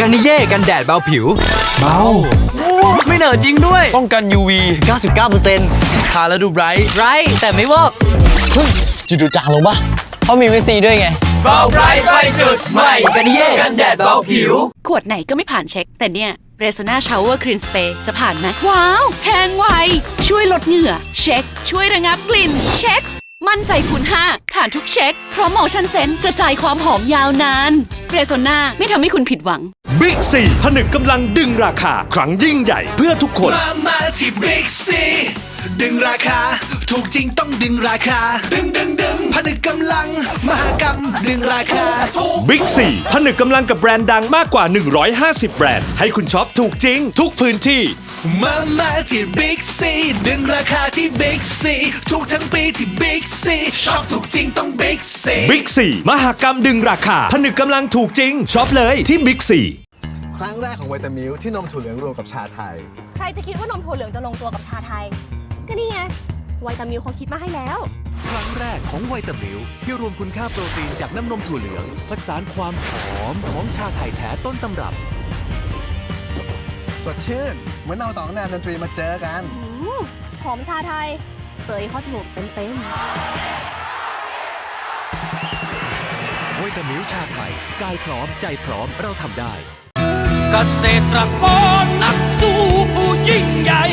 กันนิเย่กันแดดเบาผิว เบา ไม่เหนอะจริงด้วย ป้องกัน UV 99%ทาแล้วดูไบรท์ไรแต่ไม่วอกเฮ้ยจุดดูจางลงปะเพราะมีวิตซีด้วยไง เบาไรไฟจุดใหม่กันนิเย่กันแดดเบาผิว ขวดไหนก็ไม่ผ่านเช็ค แต่เนี่ย r e s o n a Shower Clean Spray จะผ่านไหมว้าวแพงไว ช่วยลดเหงื่อ เช็ค ช่วยระงับกลิ่น เช็ค มั่นใจคูณ5ผ่านทุกเช็ค เพราะ Motion Sense กระจายความหอมยาวนาน r e s o n a ไม่ทำให้คุณผิดหวัง บิ๊กซีผนึกกำลังดึงราคา ครั้งยิ่งใหญ่เพื่อทุกคน มามาที่บิ๊กซีดึงราคา ถูกจริงต้องดึงราคา ดึงดึงดึงผนึกกำลัง มหากรรมดึงราคาถูกบิ๊กซีผนึกกำลังกับแบรนด์ดังมากกว่า 150 แบรนด์ ให้คุณช็อปถูกจริง ทุกพื้นที่ มามาที่บิ๊กซีดึงราคาที่บิ๊กซีถูกทั้งปีที่บิ๊กซีช็อปถูกจริงต้องบิ๊กซีบิ๊กซีมหากรรมดึงราคา ผนึกกำลังถูกจริงช็อปเลยที่บิ๊กซี ครั้งแรกของไวตามิลที่นมถั่วเหลืองรวมกับชาไทย ใครจะคิดว่านมถั่วเหลืองจะลงตัวกับชาไทย ก็นี่ไงไวตามิลเขาคิดมาให้แล้ว ครั้งแรกของไวตามิลที่รวมคุณค่าโปรตีนจากน้ำนมถั่วเหลือง ผสานความหอมของชาไทยแท้ต้นตำรับ สดชื่น เหมือนเอาสองแนวดนตรีมาเจอกัน อืมหอมชาไทย เสยเข้อจมูกเต็มไวตามิลชาไทยกายพร้อมใจพร้อมเราทำได้ เกษตรกรนักสู้ผู้ยิ่งใหญ่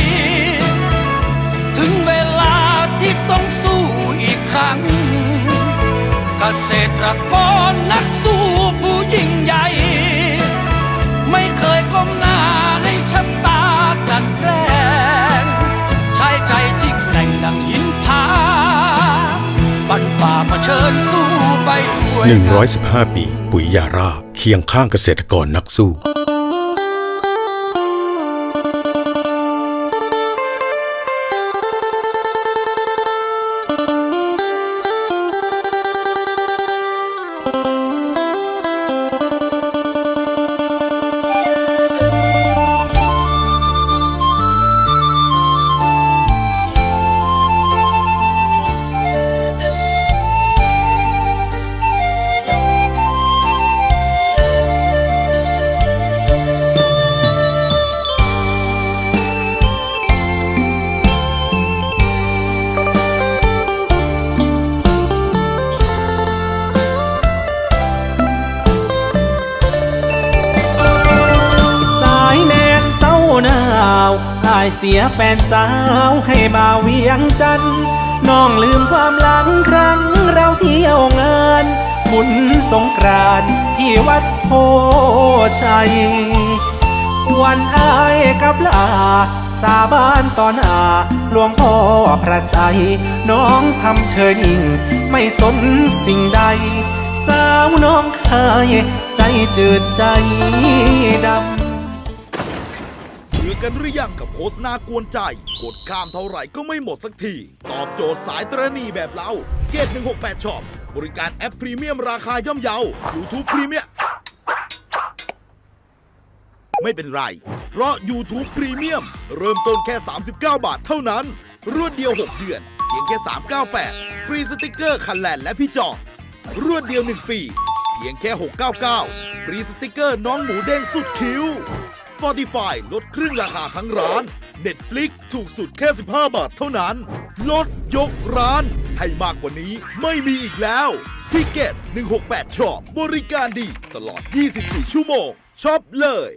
ถึงเวลาที่ต้องสู้อีกครั้ง เกษตรกรนักสู้ผู้ยิ่งใหญ่ ไม่เคยก้มหน้าให้ชะตากันแกล้งใช้ใจที่แกร่งดังหินผาฟันฝ่าเผชิญสู้ไปด้วย115 ปี ปุ๋ยยาราเคียงข้างเกษตรกรนักสู้ อายเสียแฟนสาวให้มาเวียงจันน้องลืมความหลังครั้งเราเที่ยวงานหมุนสงกรานที่วัดโพชัย วันอายกับลาสาบานตอน้าหลวงพ่อพระไสยน้องทำเชยิ่ง ไม่สนสิ่งใด สาวน้องเคยใจจืดใจดำ กันหรือยังกับโฆษณากวนใจ กดข้ามเท่าไหร่ก็ไม่หมดสักที ตอบโจทย์สายตรณีแบบเรา เกต168ช็อปบริการแอปพรีเมียมราคาย่อมเยา YouTube พรีเมียมไม่เป็นไร เพราะ YouTube พรีเมียมเริ่มต้นแค่ 39 บาทเท่านั้น รวดเดียว 6 เดือน เพียงแค่ 398 ฟรีสติกเกอร์คันแลนและพี่จอรวดเดียว 1 ปี เพียงแค่ 699 ฟรีสติกเกอร์น้องหมูเด้งสุดคิ้ว Spotify ลดครึ่งราคาทั้งร้าน Netflix ถูกสุดแค่ 15 บาทเท่านั้น ลดยกร้าน ให้มากกว่านี้ไม่มีอีกแล้วทิเก็ต168ช็อปบริการดีตลอด 24 ชั่วโมงช็อปเลย